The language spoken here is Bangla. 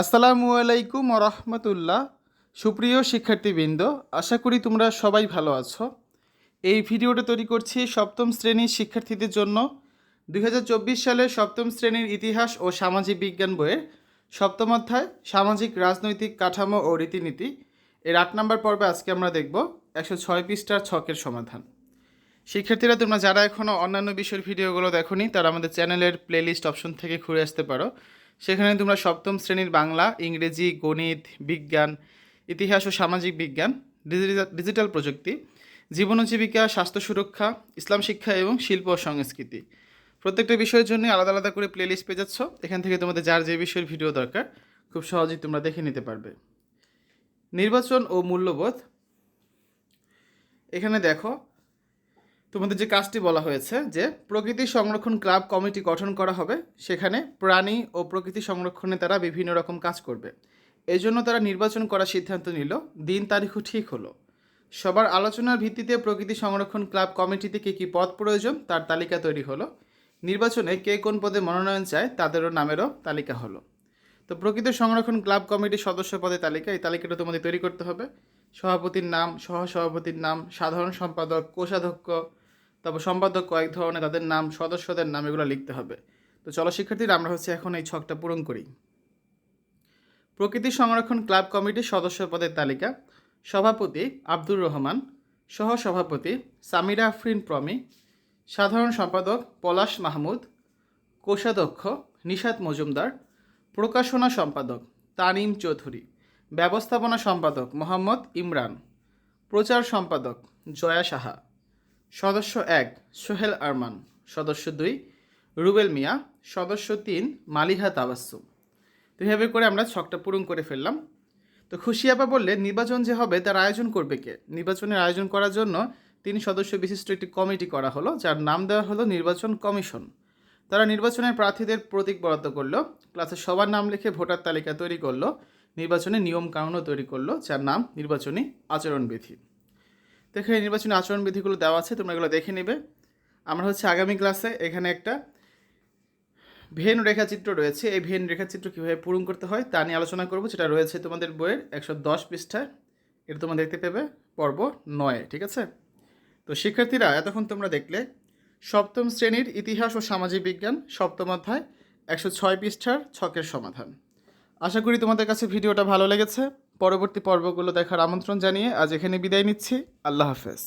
আসসালামু আলাইকুম রহমতুল্লাহ। সুপ্রিয় শিক্ষার্থীবৃন্দ, আশা করি তোমরা সবাই ভালো আছো। এই ভিডিওটা তৈরি করছি সপ্তম শ্রেণির শিক্ষার্থীদের জন্য। দু হাজার চব্বিশ সালের সপ্তম শ্রেণির ইতিহাস ও সামাজিক বিজ্ঞান বইয়ের সপ্তম অধ্যায়, সামাজিক, রাজনৈতিক কাঠামো ও রীতিনীতি। এর আট নম্বর পর্বে আজকে আমরা দেখব একশো ছয় পৃষ্ঠার ছকের সমাধান। শিক্ষার্থীরা, তোমরা যারা এখনও অন্যান্য বিষয়ের ভিডিওগুলো দেখোনি, তারা আমাদের চ্যানেলের প্লেলিস্ট অপশন থেকে ঘুরে আসতে পারো। সেখানে তোমরা সপ্তম শ্রেণির বাংলা, ইংরেজি, গণিত, বিজ্ঞান, ইতিহাস ও সামাজিক বিজ্ঞান, ডিজিটাল প্রযুক্তি জীবন জীবিকা স্বাস্থ্য সুরক্ষা, ইসলাম শিক্ষা এবং শিল্প ও সংস্কৃতি। প্রত্যেকটা বিষয়ের জন্য আলাদা আলাদা করে প্লেলিস্ট পেয়ে যাচ্ছ। এখান থেকে তোমাদের যার যে বিষয়ের ভিডিও দরকার, খুব সহজেই তোমরা দেখে নিতে পারবে। নির্বাচন ও মূল্যবোধ। এখানে দেখো তোমাদের যে কাজটি বলা হয়েছে যে প্রকৃতি সংরক্ষণ ক্লাব কমিটি গঠন করা হবে, সেখানে প্রাণী ও প্রকৃতি সংরক্ষণে তারা বিভিন্ন রকম কাজ করবে। এই জন্য তারা নির্বাচন করার সিদ্ধান্ত নিল, দিন তারিখও ঠিক হলো। সবার আলোচনার ভিত্তিতে প্রকৃতি সংরক্ষণ ক্লাব কমিটিতে কী কী পদ প্রয়োজন তার তালিকা তৈরি হলো। নির্বাচনে কে কোন পদে মনোনয়ন চায় তাদেরও নামেরও তালিকা হলো। তো প্রকৃতি সংরক্ষণ ক্লাব কমিটির সদস্য পদের তালিকা, এই তালিকাটা তোমাদের তৈরি করতে হবে। সভাপতির নাম সহ সভাপতির নাম, সাধারণ সম্পাদক, কোষাধ্যক্ষ তারপর সম্পাদক কয়েক ধরনের তাদের নাম, সদস্যদের নাম এগুলো লিখতে হবে। তো চলো শিক্ষার্থীরা, আমরা হচ্ছে এখন এই ছকটা পূরণ করি। প্রকৃতি সংরক্ষণ ক্লাব কমিটির সদস্য পদের তালিকা। সভাপতি আব্দুর রহমান সহ সভাপতি সামিরা আফরিন প্রমি, সাধারণ সম্পাদক পলাশ মাহমুদ, কোষাধ্যক্ষ নিশাত মজুমদার, প্রকাশনা সম্পাদক তানিম চৌধুরী, ব্যবস্থাপনা সম্পাদক মোহাম্মদ ইমরান, প্রচার সম্পাদক জয়া সাহা। সদস্য এক, সোহেল আরমান। সদস্য দুই, রুবেল মিয়া। সদস্য তিন, মালিহা তাবাসুম তো এভাবে করে আমরা ছকটা পূরণ করে ফেললাম। তো খুশিয়াপা বললে, নির্বাচন যে হবে, তার আয়োজন করবে কে? নির্বাচনের আয়োজন করার জন্য তিন সদস্য বিশিষ্ট একটি কমিটি করা হলো, যার নাম দেওয়া হলো নির্বাচন কমিশন। তারা নির্বাচনের প্রার্থীদের প্রতীক বরাদ্দ করল, ক্লাসে সবার নাম লিখে ভোটার তালিকা তৈরি করল নির্বাচনের নিয়ম কানুনও তৈরি করল, যার নাম নির্বাচনী আচরণবিধি। তো এখানে নির্বাচনী আচরণবিধিগুলো দেওয়া আছে, তোমরা এগুলো দেখে নেবে। আমরা হচ্ছে আগামী ক্লাসে এখানে একটা ভেন রেখাচিত্র রয়েছে। এই ভেন রেখাচিত্র কীভাবে পূরণ করতে হয় তা নিয়ে আলোচনা করব, যেটা রয়েছে তোমাদের বইয়ের একশো দশ পৃষ্ঠায় এটা তোমরা দেখতে পাবে, পর্ব নয়, ঠিক আছে? তো শিক্ষার্থীরা, এতক্ষণ তোমরা দেখলে, সপ্তম শ্রেণির ইতিহাস ও সামাজিক বিজ্ঞান, সপ্তম অধ্যায়, একশো ছয় পৃষ্ঠার ছকের সমাধান। আশা করি তোমাদের কাছে ভিডিওটা ভালো লেগেছে। পরবর্তী পর্বগুলো দেখার আমন্ত্রণ জানিয়ে আজ এখানে বিদায় নিচ্ছি। আল্লাহ হাফেজ।